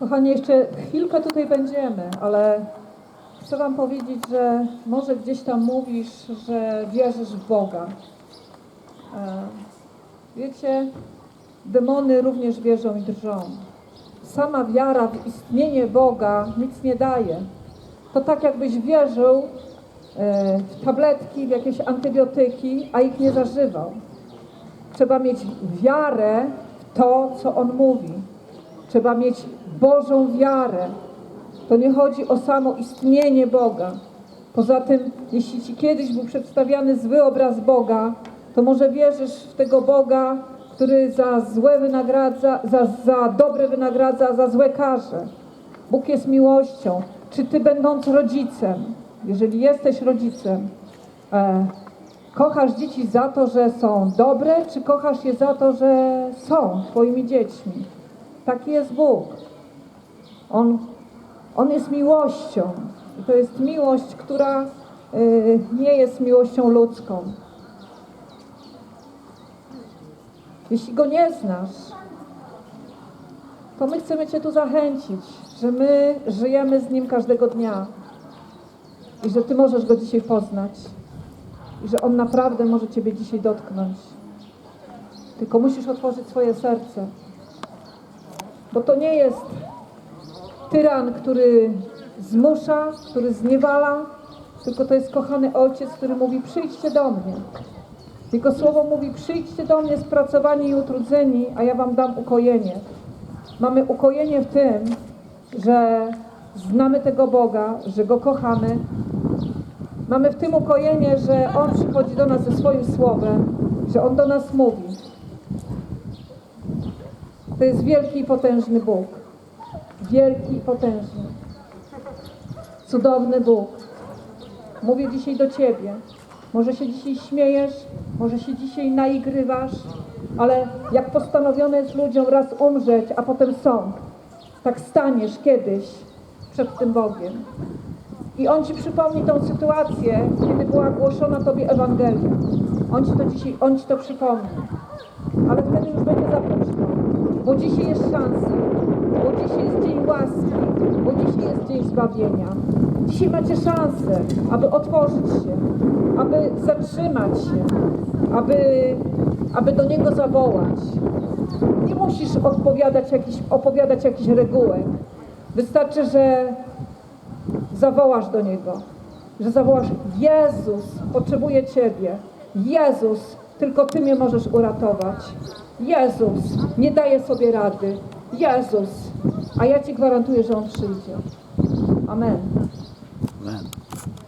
Kochani, jeszcze chwilkę tutaj będziemy, ale chcę Wam powiedzieć, że może gdzieś tam mówisz, że wierzysz w Boga. E, Wiecie, demony również wierzą i drżą. Sama wiara w istnienie Boga nic nie daje. To tak jakbyś wierzył e, w tabletki, w jakieś antybiotyki, a ich nie zażywał. Trzeba mieć wiarę w to, co On mówi. Trzeba mieć Bożą wiarę. To nie chodzi o samo istnienie Boga. Poza tym, jeśli Ci kiedyś był przedstawiany zły obraz Boga, to może wierzysz w tego Boga, który za złe wynagradza, za, za dobre wynagradza, za złe karze. Bóg jest miłością. Czy Ty będąc rodzicem, jeżeli jesteś rodzicem, e, kochasz dzieci za to, że są dobre, czy kochasz je za to, że są Twoimi dziećmi? Taki jest Bóg. On, on jest miłością. I to jest miłość, która y, nie jest miłością ludzką. Jeśli go nie znasz, to my chcemy Cię tu zachęcić, że my żyjemy z Nim każdego dnia i że Ty możesz Go dzisiaj poznać i że On naprawdę może Ciebie dzisiaj dotknąć. Tylko musisz otworzyć swoje serce, bo to nie jest tyran, który zmusza, który zniewala, tylko to jest kochany Ojciec, który mówi przyjdźcie do mnie. Jego słowo mówi przyjdźcie do mnie spracowani i utrudzeni, a ja wam dam ukojenie. Mamy ukojenie w tym, że znamy tego Boga, że Go kochamy. Mamy w tym ukojenie, że On przychodzi do nas ze swoim słowem, że On do nas mówi. To jest wielki i potężny Bóg. Wielki i potężny. Cudowny Bóg. Mówię dzisiaj do Ciebie. Może się dzisiaj śmiejesz, może się dzisiaj naigrywasz, ale jak postanowione jest ludziom raz umrzeć, a potem sąd, tak staniesz kiedyś przed tym Bogiem. I On Ci przypomni tą sytuację, kiedy była głoszona Tobie Ewangelia. On Ci to dzisiaj, On Ci to przypomni. Ale wtedy już będzie za późno, bo dzisiaj jest szansa, bo dzisiaj jest dzień łaski, bo dzisiaj jest dzień zbawienia. Dzisiaj macie szansę, aby otworzyć się, aby zatrzymać się, aby, aby do Niego zawołać. Nie musisz odpowiadać jakiś, opowiadać jakichś regułek. Wystarczy, że zawołasz do Niego, że zawołasz Jezus, potrzebuję Ciebie. Jezus, tylko Ty mnie możesz uratować. Jezus, nie daję sobie rady. Jezus, a ja Ci gwarantuję, że On przyjdzie. Amen. Amen.